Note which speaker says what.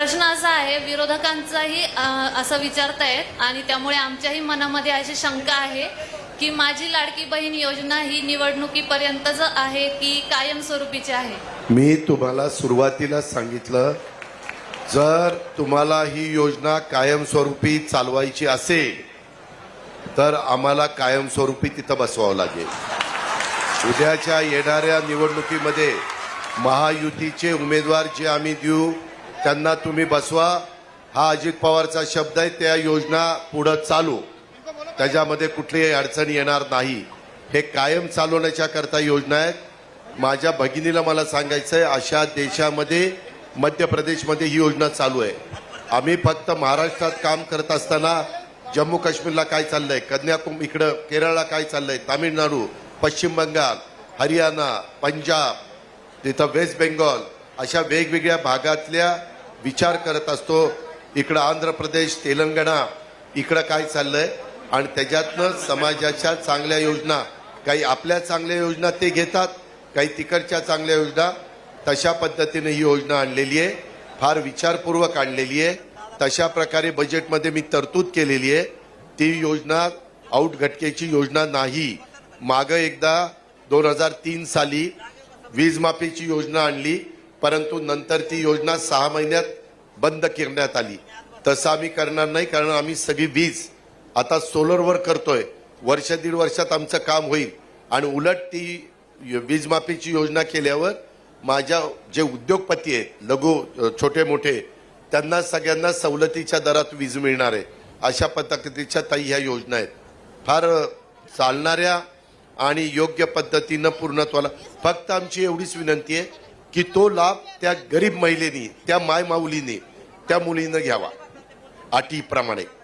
Speaker 1: प्रश्न असा आहे विरोधकांचाही असं विचारतायत आणि त्यामुळे आमच्याही मनामध्ये अशी शंका आहे की माझी लाडकी बहीण योजना ही निवडणुकीपर्यंतच आहे की कायमस्वरूपीची आहे?
Speaker 2: मी तुम्हाला सुरुवातीला सांगितलं जर तुम्हाला ही योजना कायमस्वरूपी चालवायची असेल तर आम्हाला कायमस्वरूपी तिथं बसवावं लागेल. उद्याच्या येणाऱ्या निवडणुकीमध्ये महायुतीचे उमेदवार जे आम्ही देऊ त्यांना तुम्ही बसवा. हा अजित पवारचा शब्द आहे त्या योजना पुढं चालू. त्याच्यामध्ये कुठलीही अडचण येणार नाही. हे कायम चालवण्याच्या करता योजना आहेत. माझ्या भगिनीला मला सांगायचं आहे अशा देशामध्ये मध्य प्रदेशमध्ये ही योजना चालू आहे. आम्ही फक्त महाराष्ट्रात काम करत असताना जम्मू काश्मीरला काय चाललंय? कन्याकुमारी इकडं केरळला काय चाललंय? तामिळनाडू पश्चिम बंगाल हरियाणा पंजाब तिथं वेस्ट बेंगॉल अशा वेगवेगळ्या भागातल्या विचार करत असतो. इकडं आंध्र प्रदेश तेलंगणा इकडं काय चाललंय? आणि त्याच्यातनं समाजाच्या चांगल्या योजना काही आपल्या चांगल्या योजना ते घेतात काही तिकडच्या चांगल्या योजना. तशा पद्धतीने ही योजना आणलेली आहे. फार विचारपूर्वक आणलेली आहे. तशा प्रकारे बजेटमध्ये मी तरतूद केलेली आहे. ती योजना आऊट घटकेची योजना नाही. मागं एकदा दोन हजार तीन साली वीजमाफीची योजना आणली. परंतु नंतर ती योजना सहा महिन्यात बंद करण्यात आली. तसं आम्ही करणार नाही कारण आम्ही सगळी वीज आता सोलरवर करतोय. वर्ष दीड वर्षात आमचं काम होईल. आणि उलट ती वीजमाफीची योजना केल्यावर माझ्या जे उद्योगपती आहेत लघु छोटे मोठे त्यांना सगळ्यांना सवलतीच्या दरात वीज मिळणार आहे. अशा पद्धतीच्या ताई ह्या योजना आहेत. फार चालणाऱ्या आणि योग्य पद्धतीनं पूर्णत्वाला फक्त आमची एवढीच विनंती आहे की तो लाभ त्या गरीब महिलेनी त्या मायमाऊलीने त्या मुलीनं घ्यावा. अटीप्रमाणे.